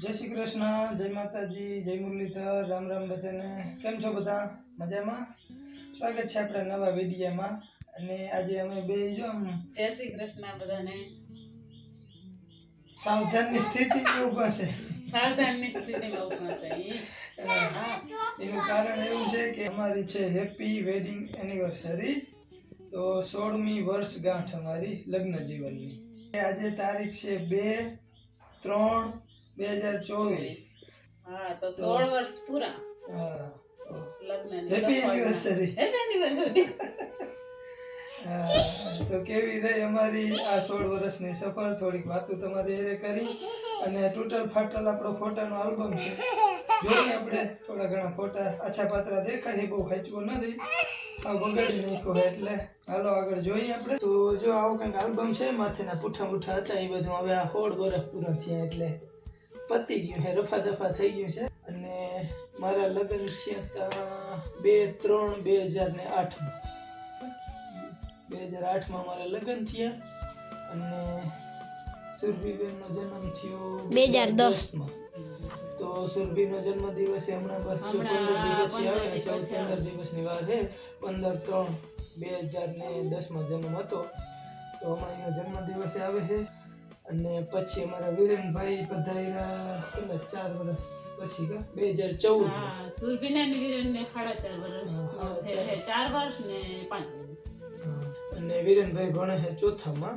જય શ્રી કૃષ્ણ જય માતાજી જય મુરલીધર રામ રામ બધાને. કેમ છો બધા? મજામાં? સ્વાગત છે આપણા નવા વિડીયામાં. અને આજે અમે બે જો જય શ્રી કૃષ્ણ બધાને. સાવધાનની સ્થિતિ ઊભા છે. સાવધાનની સ્થિતિમાં ઊભા છે. એનું કારણ એવું છે કે અમારી છે હેપી વેડિંગ એનિવર્સરી. તો સોળમી વર્ષગાંઠ અમારી લગ્ન જીવનની આજે તારીખ છે બે ત્રણ બે હજાર ચોવીસ. હા તો સોળ વર્ષ પૂરા. હા લગ્નની હેપી એનિવર્સરી Happy anniversary. હા, તો કેવી રહી અમારી આ સોળ વર્ષની સફર? થોડીક વાતો તમારી એ કરી અને તૂટલ ફાટલ આપણો ફોટાનો આલ્બમ છે. જોઈએ આપણે થોડા ઘણા ફોટા આછા પાત્રા દેખાય બહુ ખેંચવો નથી. આ બગાડી નાખ્યો એટલે હાલો આગળ જોઈએ આપણે. તો જો આવો કંઈક આલ્બમ છે માથેના પૂઠા મૂઠા હતા એ બધું હવે આ સોળ વર્ષ પૂરા થયા એટલે પતી ગયું છે રફા દફા થઈ ગયું છે. અને મારા લગ્ન થયા હતા બે ત્રણ બે હજાર ને આઠમાં. બે હજાર આઠમાં મારા લગ્ન થયા અને સુરભીબેનનો જન્મ થયો 2010 માં તો સુરભીનો જન્મ દિવસે હમણાં બસ પંદર દિવસ આવે ચૌદ પંદર દિવસની વાર છે. પંદર ત્રણ બે હજાર ને દસમાં જન્મ હતો. તો હમણાં એનો જન્મ દિવસે આવે છે. અને પછી અમારા વિરેનભાઈ પધાર્યા કેટલા ચાર વર્ષ પછી કા? બે હજાર ચૌદ. સુરભીના ને વિરેનને સાડા ચાર વર્ષ. ચાર. વર્ષ ને પાંચ અને વિરેનભાઈ ભણે છે ચોથામાં.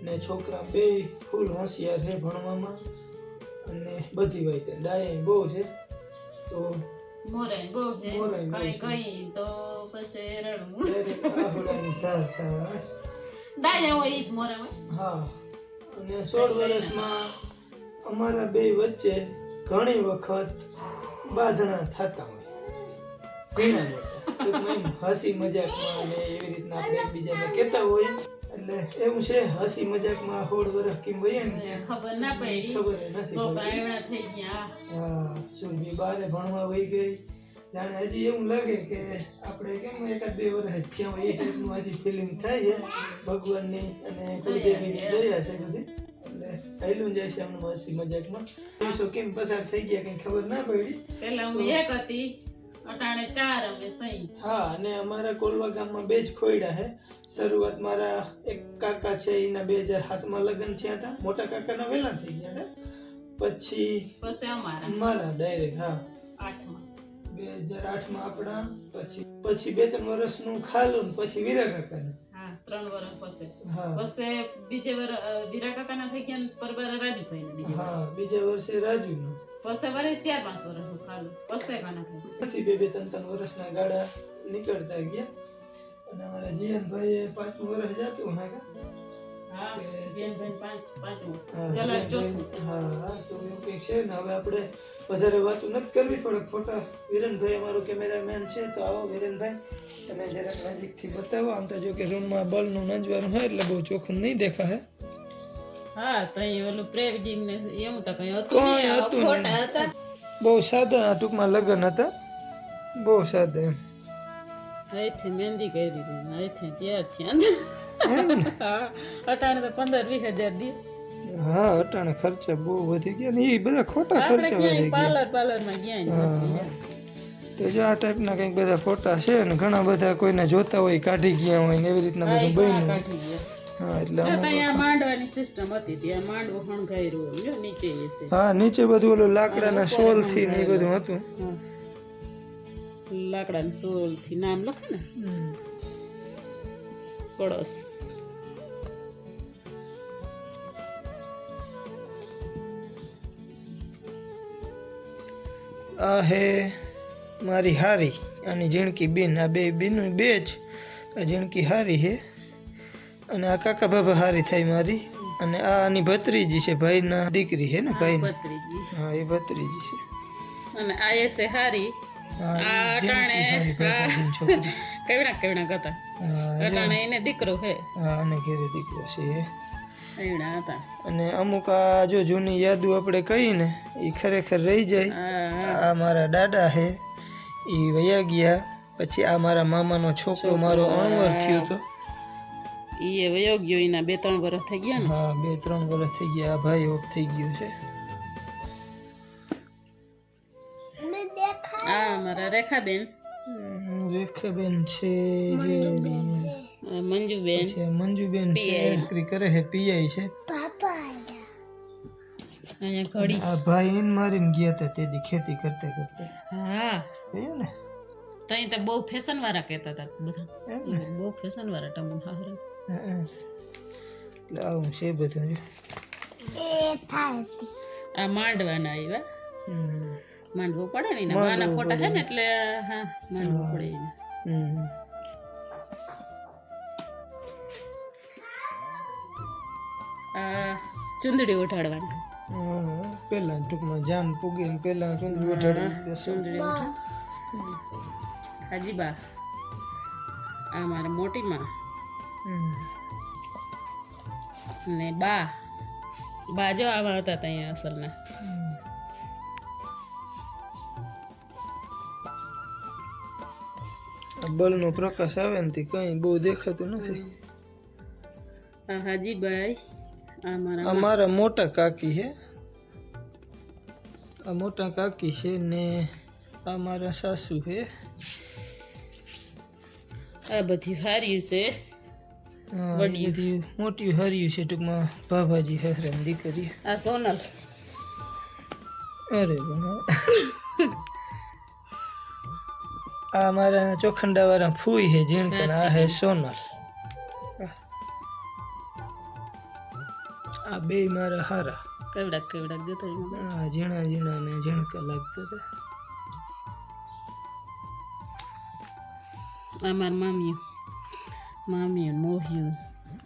અને છોકરા બે ફૂલ હોશિયાર છે ભણવામાં. અને બધી વાતે. ડાય બહુ છે. તો મોરે બહુ છે. કઈ કઈ તો પછી રડવું ધાર. હોય મોરા હા. અને સોળ વર્ષમાં અમારા બે વચ્ચે ઘણી વખત બાંધણા થતા હોય. ઘણા હસી મજાકમાં અને એવી રીતના આપણે એકબીજાને કહેતા હોય. એટલે એવું છે હસી મજાકમાં સોળ વર્ષ કેમ વહે ને ખબર ના પડી. ખબર નથી. થઈ ગયા. હા સુરભી બારે ભણવા વહી ગઈ? જાણે હજી એવું લાગે કે આપણે કેમ એકાદ બે વર્ષ હોય એ ટાઈપનું હજી ફિલિંગ થાય છે ભગવાનની અને કુળદેવીની દયા છે બધી. એટલે હાલ્યું જાય છે એમનું હસી મજાકમાં. દિવસો કેમ પસાર થઈ ગયા કઈ ખબર ના પડી. પેલા હું એક હતી અટાણે ચાર અમે સહી. હા અને અમારા કોલવા ગામમાં બે જ ખોયડા હે. શરૂઆત મારા એક કાકા છે એના બે હજાર સાતમાં લગ્ન થયા હતા. મોટા કાકાના વહેલા થઈ ગયા હતા. પછી પછી અમારા. મારા ડાયરેક્ટ હા. આઠમાં. બે હજાર આઠમાં આપણા પછી પછી બે ત્રણ વર્ષનું ખાલું પછી વીરા કાકાનું. હા ત્રણ વર્ષ પછી. હા. પછી બીજે વર વીરા કાકાના થઈ ગયા ને પરબાર રાજુભાઈ બીજે હા બીજા વર્ષે રાજુનું. પછી વર્ષ ચાર પાંચ વર્ષનું ખાલું. પછી કાના થઈ પછી બે બે ત્રણ ત્રણ વર્ષના ગાળા નીકળતા ગયા. અને અમારા જીયનભાઈ પાંચમું વર્ષ જતું હા છે વધારે વાત નથી કરવી થોડાક ફોટા વિરેનભાઈ અમારો કેમેરામેન છે તો આવો વિરેનભાઈ તમે જરાક નજીકથી બતાવો. આમ તો જો કે રૂમમાં બલ્બનું નંજવાનું હોય એટલે બહુ ચોખ્ખું નહીં દેખાય. હા તો ઓલું પ્રેવેડિંગ ને એમ તો કઈ હતું કોઈ હતું ફોટા હતા. બહુ સાદા ટૂંકમાં લગ્ન હતા. બહુ સાદા એમ. અહીંથી મહેંદી કરી દીધી અહીંથી તૈયાર હા અટાણે તો પંદર વીસ હજાર દી. હા અટાણે ખર્ચા બહુ વધી ગયા ને એ બધા ખોટા ખર્ચા વધી ગયા. પાર્લર પાર્લર ગયા. તો જો આ ટાઈપના કંઈક બધા ફોટા છે ને ઘણા બધા કોઈને જોતા હોય કાઢી ગયા હોય ને એવી રીતના બધું બન્યું. હા એટલે માંડવાની સિસ્ટમ હતી ત્યાં માંડવું હણગાયરું જો નીચે હા નીચે બધું ઓલું લાકડાના શોલથી ને બધું હતું. લાકડાની સોલથી નામ લખે ને? કળશ આ હે મારી હારી આની ઝીણકી બેન. આ બે બેન બે જ. આ ઝીણકી હારી હે અને આ કાકા બાબા હારી થાય મારી. અને આ આની ભત્રીજી છે ભાઈના દીકરી હે ને ભાઈના? હા એ ભત્રીજી છે. અને આ એ છે હારી. કેવડા કેવડા હતા અટાણે એને દીકરો હે અને ઘેરે દીકરો છે એ. એવડા હતા? અને અમુક આ જો જૂની યાદો આપણે કહી ને એ ખરેખર રહી જાય. આ મારા દાદા હે એ વયા ગયા. પછી આ મારા મામાનો છોકરો મારો અણવર થયો તો. એ વયો ગયો એના બે ત્રણ વર્ષ થઈ ગયા ને? હા બે ત્રણ વર્ષ થઈ ગયા ભાઈ ઓફ થઈ ગયો છે. આ રેખાબેન. હમ, રેખાબેન છે મંજુબેન. છે મંજુબેન છે નોકરી કરે છે પીઆઈ છે. અહીંયા ઘડી. આ ભાઈ મારીને ગયા હતા તેથી ખેતી કરતા કરતા. હા. જોયું ને? તઈ તો બહુ ફેશન વાળા કહેતા હતા બધા. એમ ને? બહુ ફેશન વાળા ટમુ હાહરે હં, હં. એટલે આવું છે બધું જો. આ માંડવાના આવ્યા. માંડવો પડે ને એના બાના ફોટા છે ને એટલે હા માંડવો પડે એને. ચુંદડી ઉઠાડવાની. પેલા ટૂંકમાં જાન પૂગી ને પેલા ચુંદડી ઉઠાડી. ચુંદડી ઉઠા. હાજી બા આ મારા મોટી માં ને બા બાજો આવા હતા ત્યાં અસલના. બળનો પ્રકાશ આવે ને તે કંઈ બહુ દેખાતું નથી આ હાજીભાઈ આ મારા આ મોટા કાકી છે આ મોટા કાકી છે ને આ મારા સાસુ છે આ બધી હાર્યું છે. બધી મોટી હાર્યું છે ટૂંકમાં ભાભાજી હસરાની દીકરી આ સોનલ અરે. આ મારા ચોખંડા વાળા ફૂઈ હે ઝીણકણ આ હે સોનલ. આ બે મારા હારા. કેવડાક કેવડાક જતા હા ઝીણા ઝીણા ને ઝીણકા લાગતા હતા. આ મારા મામી મામી મોહ્યું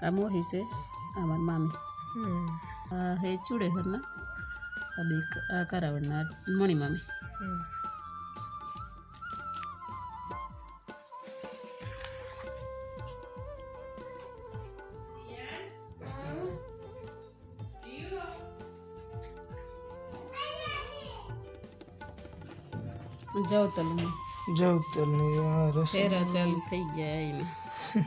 આ મોહી છે આ મારી મામી. હમ. આ હે ચૂડે હરના આ બે આ કારાવડના મણી મામી. જાઉં તલ રસ ફેરા ચાલુ થઈ ગયા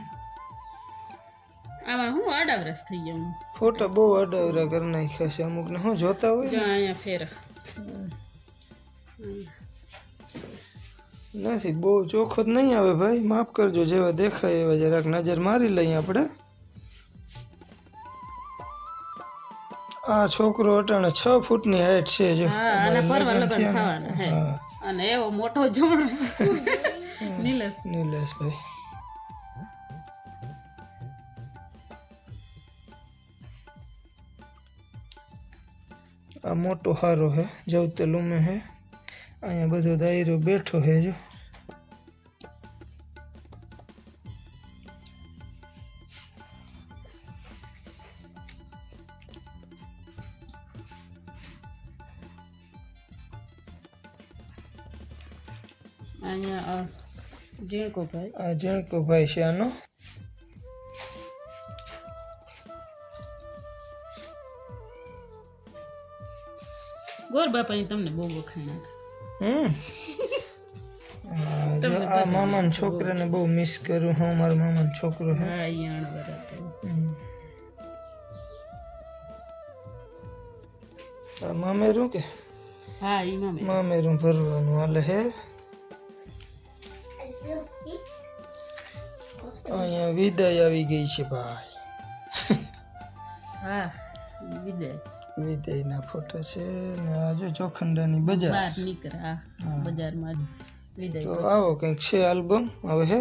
આમાં હું આડાવરસ થઈ ગયા હું. ફોટા બહુ અડાવરા કરી નાખ્યા છે અમુક ને હું જોતા હોય જો અહીંયા ફેરા. નથી બહુ ચોખ્ખો જ નહીં આવે ભાઈ. માફ કરજો જેવા દેખાય એવા જરાક નજર મારી લઈએ આપણે. આ છોકરો અટાણે છ ફૂટની હાઈટ છે જો. હા પરવા લગન થયા હે. અને એવો મોટો જોડ નીલેશ. નિલેશભાઈ. આ મોટો હારો હે જવતે લૂમે હે. અહીંયા બધો દાયરો બેઠો હે જો. ઝીણકો ભાઈ આ છે આનો ગોર બાપાની તમને બહુ વખાણા હમ આ મામાન છોકરાને બહુ મિસ કરું હું મારો મામાનો છોકરો હે હા મામેરું કે હા ઈ મામેરું મામેરું ભરવાનું હાલે હે અહીંયા વિદાય આવી ગઈ છે ભાઈ. હા વિદાય. વિદાયના ફોટો છે ને આ જો ચોખંડાની બજાર. બહાર નીકળ્યા. બજારમાં જ તો આવો કંઈક છે આલ્બમ? હવે હે?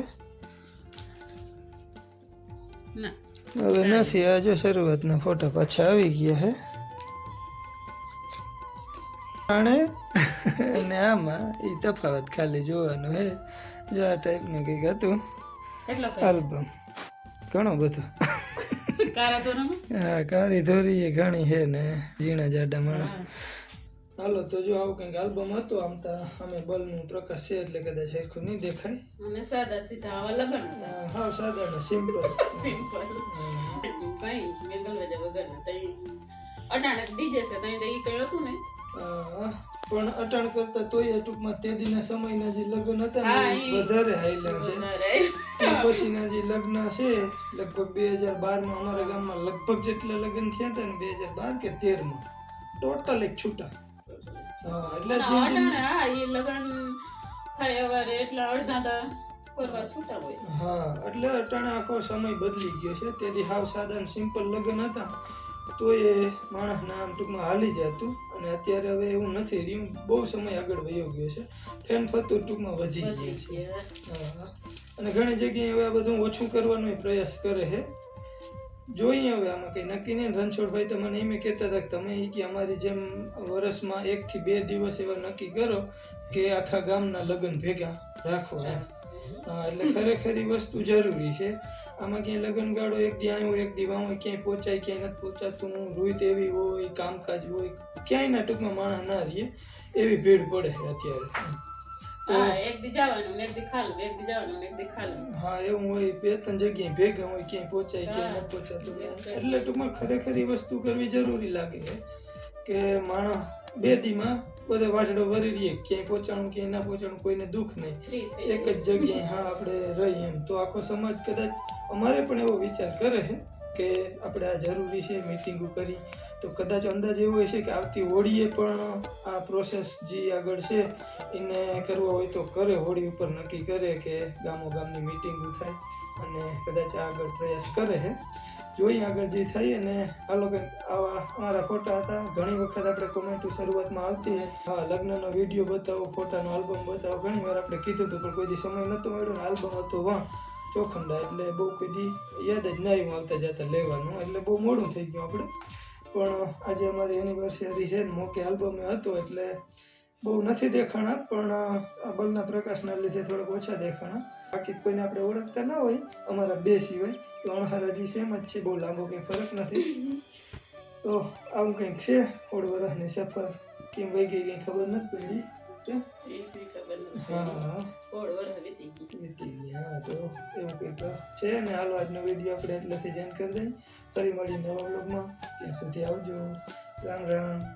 હવે નથી આ જો શરૂઆતના ફોટા પાછા આવી ગયા હે. અને આમાં એ તફાવત ખાલી જોવાનું હે. જો આ ટાઈપનું કંઈક હતું. આલ્બમ ઘણો બધો. હા કારી ધોરી એ ઘણી છે ને ઝીણા જાડા માણા હાલો તો જો આવું કંઈક આલ્બમ હતું આમ તો અમે બલનું પ્રકાશ છે એટલે કદાચ સરખું નહીં દેખાય. અને સાદા સીધા આવા લગન હા સાદા ને સિમ્પલ સિમ્પલ કઈ વજે વગર ને તઈ અડાણક ડીજે છે તઈ તો ઈ કઈ હતું ને? પણ અટાણ કરતા તોય ટૂંકમાં તે દીના સમયના જે લગ્ન હતા ને વધારે હાઈલા છે. પછીના જે લગ્ન છે લગભગ બે હજાર બારમાં અમારા ગામમાં લગભગ જેટલા લગ્ન થયા હતા ને બે હજાર બાર કે તેરમાં. ટોટલ એક છૂટા. હા એટલે હા એ લગ્ન થાય અવારે એટલા અડધા હા એટલે અટાણે આખો સમય બદલી ગયો છે. તેથી હાવ સાદા સિમ્પલ લગ્ન હતા. તો એ માણસના આમ ટૂંકમાં હાલી જતું અને અત્યારે હવે એવું નથી. રહ્યું બહુ સમય આગળ વયો ગયો છે. ફેન ફતું ટૂંકમાં વધી ગયું છે. અને ઘણી જગ્યાએ હવે આ બધું ઓછું કરવાનો પ્રયાસ કરે છે. જોઈએ હવે આમાં કંઈ નક્કી નહીં. રણછોડભાઈ તો મને એમ કહેતા હતા કે તમે એ કે અમારી જેમ વર્ષમાં એકથી બે દિવસ એવા નક્કી કરો કે આખા ગામના લગ્ન ભેગા રાખો એમ. હા. એટલે ખરેખર એ વસ્તુ જરૂરી છે. આમાં ક્યાંય લગ્ન ગાળો એક દી આવ્યો એક દી વાં હોય ક્યાંય પહોંચાય ક્યાંય નથી પહોંચાતું રૂઈ તેવી હોય કામકાજ હોય ક્યાંય ના ટૂંકમાં માણસ ના રહીએ એવી ભીડ પડે અત્યારે. હા એવું હોય બે ત્રણ જગ્યાએ ભેગા હોય ક્યાંય પહોંચાય ક્યાંય ન પહોંચાતું એટલે ટૂંકમાં ખરેખર એ વસ્તુ કરવી જરૂરી લાગે છે કે માણસ બે દીમાં બધે વાછડો ભરી રહીએ ક્યાંય પહોંચાણું ક્યાંય ના પહોંચાણું કોઈને દુઃખ નહીં. એક જ જગ્યાએ હા આપણે રહીએ એમ. તો આખો સમાજ કદાચ અમારે પણ એવો વિચાર કરે છે કે આપણે આ જરૂરી છે મિટિંગો કરી. તો કદાચ અંદાજ એવો હોય છે કે આવતી હોળીએ પણ આ પ્રોસેસ જે આગળ છે એને કરવો હોય તો કરે. હોળી ઉપર નક્કી કરે કે ગામો ગામની મિટિંગો થાય અને કદાચ આગળ પ્રયાસ કરે છે. જોઈએ આગળ જે થઈ અને આ લોકો આવા અમારા ફોટા હતા. ઘણી વખત આપણે કોમેન્ટો શરૂઆતમાં આવતી. હા, લગ્નનો વીડિયો બતાવો, ફોટાનો આલ્બમ બતાવો. ઘણી વાર આપણે કીધું હતું, પણ કોઈ સમય નહોતો મળ્યો આલ્બમ હતો વાં ચોખંડા. એટલે બહુ કોઈ યાદ જ ના આવ્યું આવતા જતા લેવાનું. એટલે બહુ મોડું થઈ ગયું આપણે. પણ આજે અમારી એનિવર્સરી છે મોકે આલ્બમ હતો એટલે બહુ નથી દેખાણા, પણ બલના પ્રકાશના લીધે થોડાક ઓછા દેખાણા. બાકી કોઈને આપણે ઓળખતા ના હોય અમારા બે સિવાય તો અમારા હજી સેમ જ છે બહુ લાંબો કંઈ ફરક નથી. તો આવું કંઈક છે સોળ વર્ષની સફર. કેમ વહી ગઈ કંઈ ખબર નથી પડી? હા? તો એવું કંઈક છે ને હાલો આજનો વીડિયો આપણે એટલેથી જાણ કરી દઈએ. ફરી મળી નવા બ્લોગમાં ત્યાં સુધી આવજો. રામ રામ.